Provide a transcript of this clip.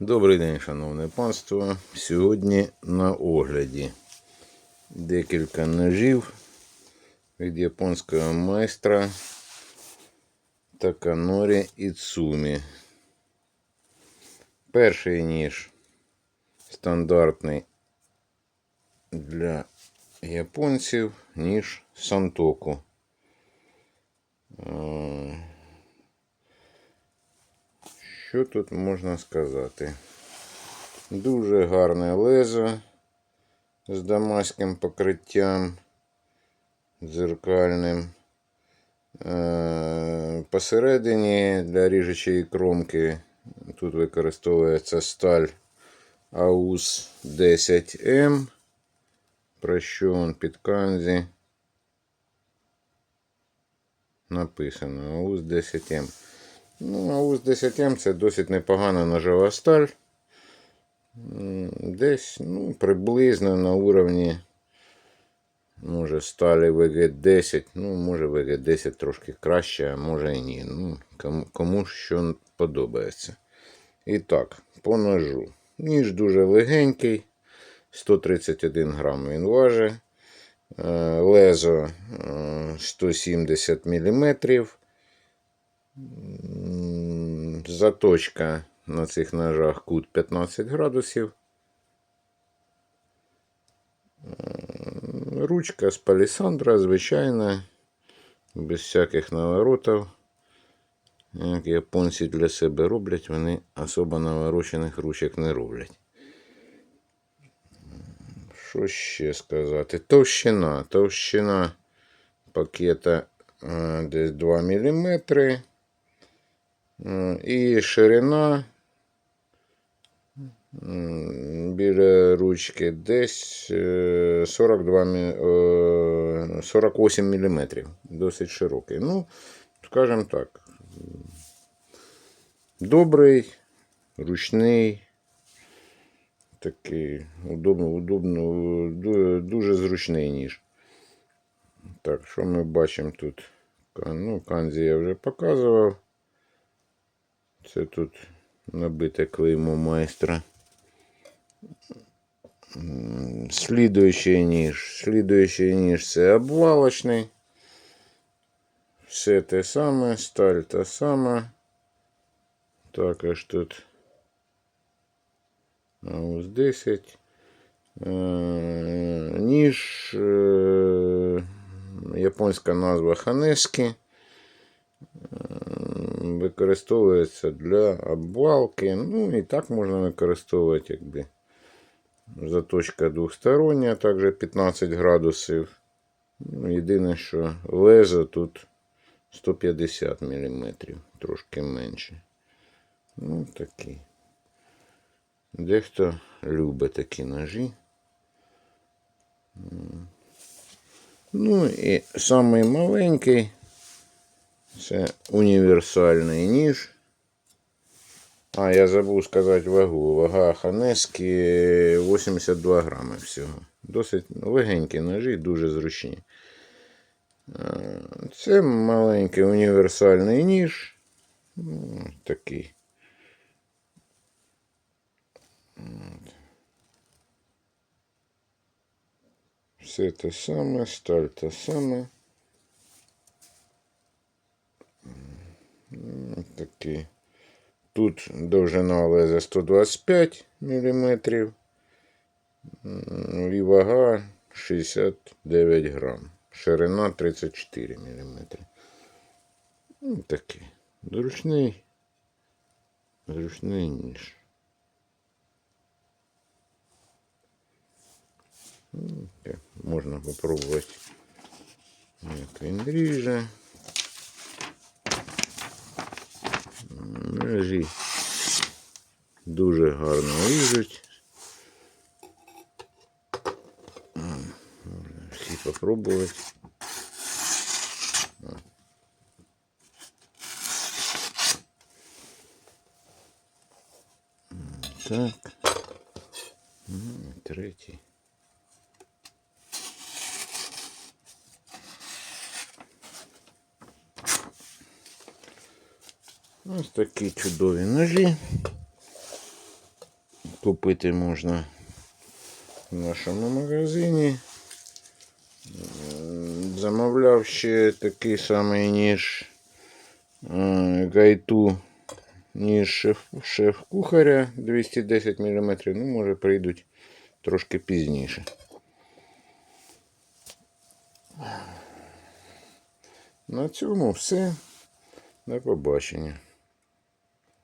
Добрий день, шановне панство. Сьогодні на огляді декілька ножів від японського майстра Таканорі Іцумі. Перший ніж стандартний для японців, ніж Сантоку. Що тут можна сказати? Дуже гарне лезо з дамаським покриттям дзеркальним. Е, Посередині для ріжучої кромки тут використовується сталь AUS 10M. Про що он під канзі написано AUS 10M. Ну, АУС 10М це досить непогана ножова сталь. Десь ну, приблизно на уровні, може, сталі ВГ-10. Ну, може, ВГ-10 трошки краще, а може і ні. Ну, кому, кому що подобається. І так, по ножу. Ніж дуже легенький, 131 грам він важить. Е, Лезо е, 170 міліметрів. Заточка на цих ножах кут 15 градусів. Ручка з палісандра, звичайна, без всяких наворотів. Як японці для себе роблять, вони особо наворочених ручок не роблять. Що ще сказати? Товщина. Товщина пакета е, десь 2 мм. І ширина біля ручки десь е, 42, мі- е, 48 мм. Досить широкий. Ну, скажімо так. Добрий, ручний. Такий удобно, удобно, дуже зручний ніж. Так, що ми бачимо тут? Ну, канзі я вже показував. Це тут набите клеймо майстра. Слідуючий ніж. Слідуючий ніж це обвалочний. Все те саме, сталь та сама. Також тут ось 10. Е, Ніж. е, Японська назва Ханески. Використовується для обвалки. Ну і так можна використовувати, якби. Заточка двостороння, також 15 градусів. Ну, єдине, що лезо тут 150 мм, трошки менше. Ну, такі. Дехто любить такі ножі. Ну і самий маленький це універсальний ніж. А, я забув сказати вагу. Вага Ханески 82 грами всього. Досить легенькі ножі, дуже зручні. Це маленький універсальний ніж. Такий. Все те саме, сталь та саме. Такий. Тут довжина леза 125 мм. І вага 69 грам. Ширина 34 мм. Ну, такий. Зручний. Зручний ніж. Ну, Можна попробувати, як він ріже. Ножі дуже гарно ріжуть. Можна всі попробувати. Так. Ну, третій. Ось такі чудові ножі. купити можна в нашому магазині. Замовляв ще такий самий ніж е, гайту, ніж шеф, шеф-кухаря 210 мм. Ну, може, прийдуть трошки пізніше. На цьому все. До побачення.